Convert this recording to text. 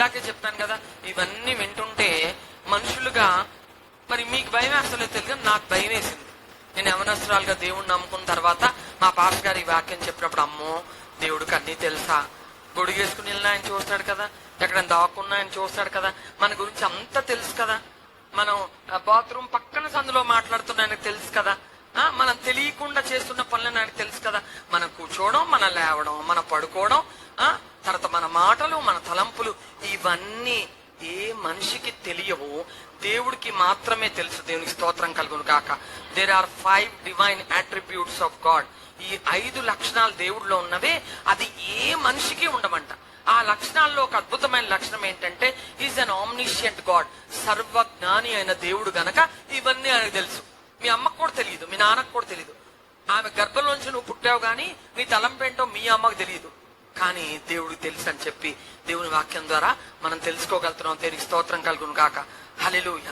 ఇందాకే చెప్పాను కదా ఇవన్నీ వింటుంటే మనుషులుగా మరి మీకు భయం అసలు తెలియదు నాకు భయం వేసింది. నేను యవనస్తురాలుగా దేవుణ్ణి నమ్ముకున్న తర్వాత మా పాస్ గారు ఈ వాక్యం చెప్పినప్పుడు అమ్మో దేవుడికి అన్నీ తెలుసా? గొడుగేసుకుని వెళ్ళినా ఆయన చూస్తాడు కదా ఎక్కడ దాక్కున్నా ఆయన చూస్తాడు కదా మన గురించి అంతా తెలుసు కదా. మనం బాత్రూమ్ పక్కన సందులో మాట్లాడుతున్న ఆయనకు తెలుసు కదా. ఆ, మనం తెలియకుండా చేస్తున్న పనులను ఆయనకు తెలుసు కదా. మనం కూర్చోవడం మనం లేవడం మనం పడుకోవడం మాటలు మన తలంపులు ఇవన్నీ ఏ మనిషికి తెలియవు. దేవుడికి మాత్రమే తెలుసు. దేవునికి స్తోత్రం కలుగును కాక there are five divine attributes of God ఈ ఐదు లక్షణాలు దేవుడిలో ఉన్నవే. అది ఏ మనిషికి ఉండమంట. ఆ లక్షణాల్లో ఒక అద్భుతమైన లక్షణం ఏంటంటే ఈజ్ అన్ ఆమ్నిషియంట్ గాడ్ సర్వజ్ఞాని అయిన దేవుడు గనక ఇవన్నీ ఆయనకు తెలుసు. మీ అమ్మకు కూడా తెలియదు. మీ నాన్నకు కూడా తెలియదు. ఆమె గర్భంలోంచి నువ్వు పుట్టావు కానీ నీ తలంపేంటో మీ అమ్మకు తెలియదు. కానీ దేవుడికి తెలుసు అని చెప్పి దేవుని వాక్యం ద్వారా మనం తెలుసుకోగలుగుతున్నాం. దేనికి స్తోత్రం కలుగును కాక హల్లెలూయా.